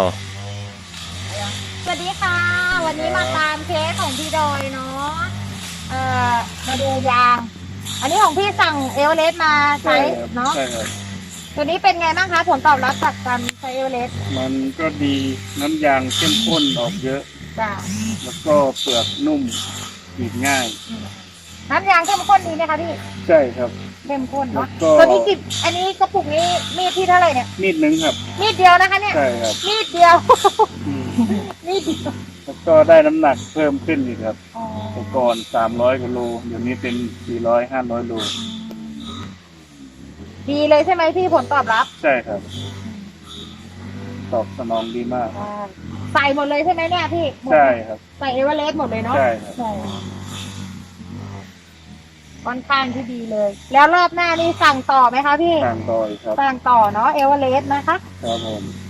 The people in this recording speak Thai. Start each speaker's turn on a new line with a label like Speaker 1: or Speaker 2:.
Speaker 1: อ๋อ
Speaker 2: สวัสดีค่ะ วันนี้มาตามเคสของพี่ดอยเนาะเอ่อมาดูยาง อันนี้ของพี่สั่งเอเวอเรสต์มาใช้เนาะ
Speaker 3: ใช่ครับ
Speaker 2: ตัวนี้เป็นไงบ้างคะผลตอบรับจากการใช้เอเวอเรสต์
Speaker 3: มันก็ดีน้ำยางเข้มข้นออกเยอะ
Speaker 2: จ้ะ
Speaker 3: แล้วก็เปลือกนุ่มบีบง่าย
Speaker 2: น้ำยางเข้มข้นดีไหมคะพี่
Speaker 3: ใช่ครับ
Speaker 2: เข้มข้นเนาะ
Speaker 3: แล้วก็
Speaker 2: ตัวนี้กิบอันนี้กระปุกนี้มีดที่เท่าไหร่เนี่ย
Speaker 3: มีดหนึงครับ
Speaker 2: มีดเดียวนะคะเนี่ย
Speaker 3: ใช่ครับ
Speaker 2: มีดเดียว
Speaker 3: อืม
Speaker 2: มีดเดียว
Speaker 3: แล้วก็ได้น้ำหนักเพิ่มขึ้นอีกครับ
Speaker 2: อ๋อ
Speaker 3: แต่ก่อนสามร้อยกิโลเดี๋ยวนี้เป็นสี่ร้อยห้าร้อยโล
Speaker 2: ดีเลยใช่ไหมพี่ผลตอบรับ
Speaker 3: ใช่ครับ ตอบสนองดีมาก
Speaker 2: อ่าใส่หมดเลยใช่ไหมเนี่ยพี่หมด
Speaker 3: ใช่ครับ
Speaker 2: ใส่เอเวอเรสต์หมดเลยเนาะ
Speaker 3: ใช่ครับ
Speaker 2: ใช่ ค่อนข้างที่ดีเลย แล้วรอบหน้านี่สั่งต่อไหมคะพี่
Speaker 3: ทางดอยครับ
Speaker 2: สั่งต่อเนาะเอเวอเรสต์นะคะ
Speaker 3: ครับผม
Speaker 2: อ